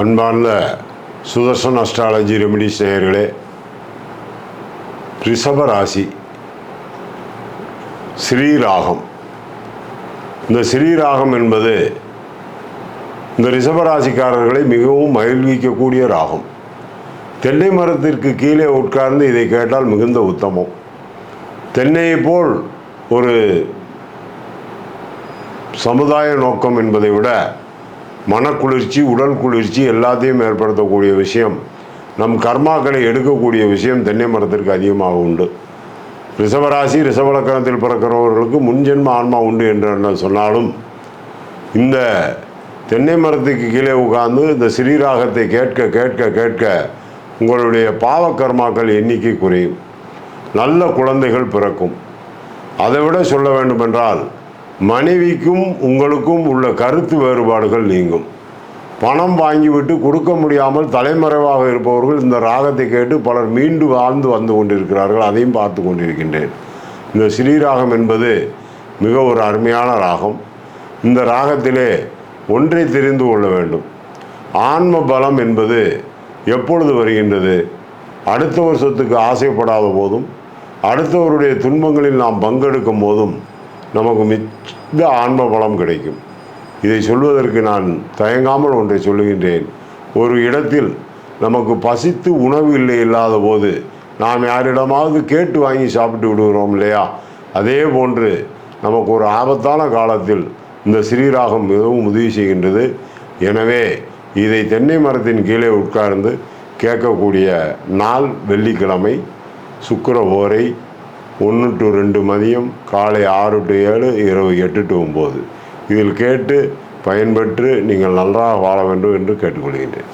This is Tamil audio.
அன்பார்ந்த சுதர்சன் அஸ்ட்ராலஜி ரெமிடி நேயர்களே ரிஷப ராசி ஸ்ரீராகம் இந்த ஸ்ரீராகம் என்பது இந்த ரிஷப ராசிக்காரர்களை மிகவும் மகிழ்விக்கக்கூடிய ராகம். தென்னை மரத்திற்கு கீழே உட்கார்ந்து இதை கேட்டால் மிகுந்த உத்தமம். தென்னையை போல் ஒரு சமுதாய நோக்கம் என்பதை விட மனக்குளிர்ச்சி உடல் குளிர்ச்சி எல்லாத்தையும் ஏற்படுத்தக்கூடிய விஷயம். நம் கர்மாக்களை எடுக்கக்கூடிய விஷயம் தென்னை மரத்திற்கு அதிகமாக உண்டு. ரிஷபராசி ரிஷபலக்கணத்தில் பிறக்கிறவர்களுக்கு முன்ஜென்ம ஆன்மா உண்டு என்று என்ன சொன்னாலும் இந்த தென்னை மரத்துக்கு கீழே உட்கார்ந்து இந்த ஸ்ரீராகத்தை கேட்க கேட்க கேட்க உங்களுடைய பாவ கர்மாக்கள் எண்ணிக்கை குறையும். நல்ல குழந்தைகள் பிறக்கும். அதை விட சொல்ல வேண்டுமென்றால் மனைவிக்கும் உங்களுக்கும் உள்ள கருத்து வேறுபாடுகள் நீங்கும். பணம் வாங்கிவிட்டு கொடுக்க முடியாமல் தலைமறைவாக இருப்பவர்கள் இந்த ராகத்தை கேட்டு பலர் மீண்டு வாழ்ந்து வந்து கொண்டிருக்கிறார்கள். அதையும் பார்த்து கொண்டிருக்கின்றேன். இந்த ஸ்ரீராகம் என்பது மிக ஒரு அருமையான ராகம். இந்த ராகத்திலே ஒன்றை தெரிந்து கொள்ள வேண்டும். ஆன்ம பலம் என்பது எப்பொழுது வருகின்றது? அடுத்தவர் சொத்துக்கு ஆசைப்படாத போதும் அடுத்தவருடைய துன்பங்களில் நாம் பங்கெடுக்கும் போதும் நமக்கு மிக்க ஆன்ம பலம் கிடைக்கும். இதை சொல்வதற்கு நான் தயங்காமல் ஒன்றை சொல்லுகின்றேன். ஒரு இடத்தில் நமக்கு பசித்து உணவு இல்லை இல்லாத போது நாம் யாரிடமாவது கேட்டு வாங்கி சாப்பிட்டு விடுகிறோம் இல்லையா? அதே போன்று நமக்கு ஒரு ஆபத்தான காலத்தில் இந்த ஸ்ரீராகம் மிகவும் உதவி செய்கின்றது. எனவே இதை தென்னை மரத்தின் கீழே உட்கார்ந்து கேட்கக்கூடிய நாள் வெள்ளிக்கிழமை சுக்கர ஓரை ஒன்று டு ரெண்டு மதியம் காலை ஆறு டு ஏழு இரவு எட்டு டு ஒம்பது. இதில் கேட்டு பயன்பெற்று நீங்கள் நன்றாக வாழ வேண்டும் என்று கேட்டுக்கொள்கின்றேன்.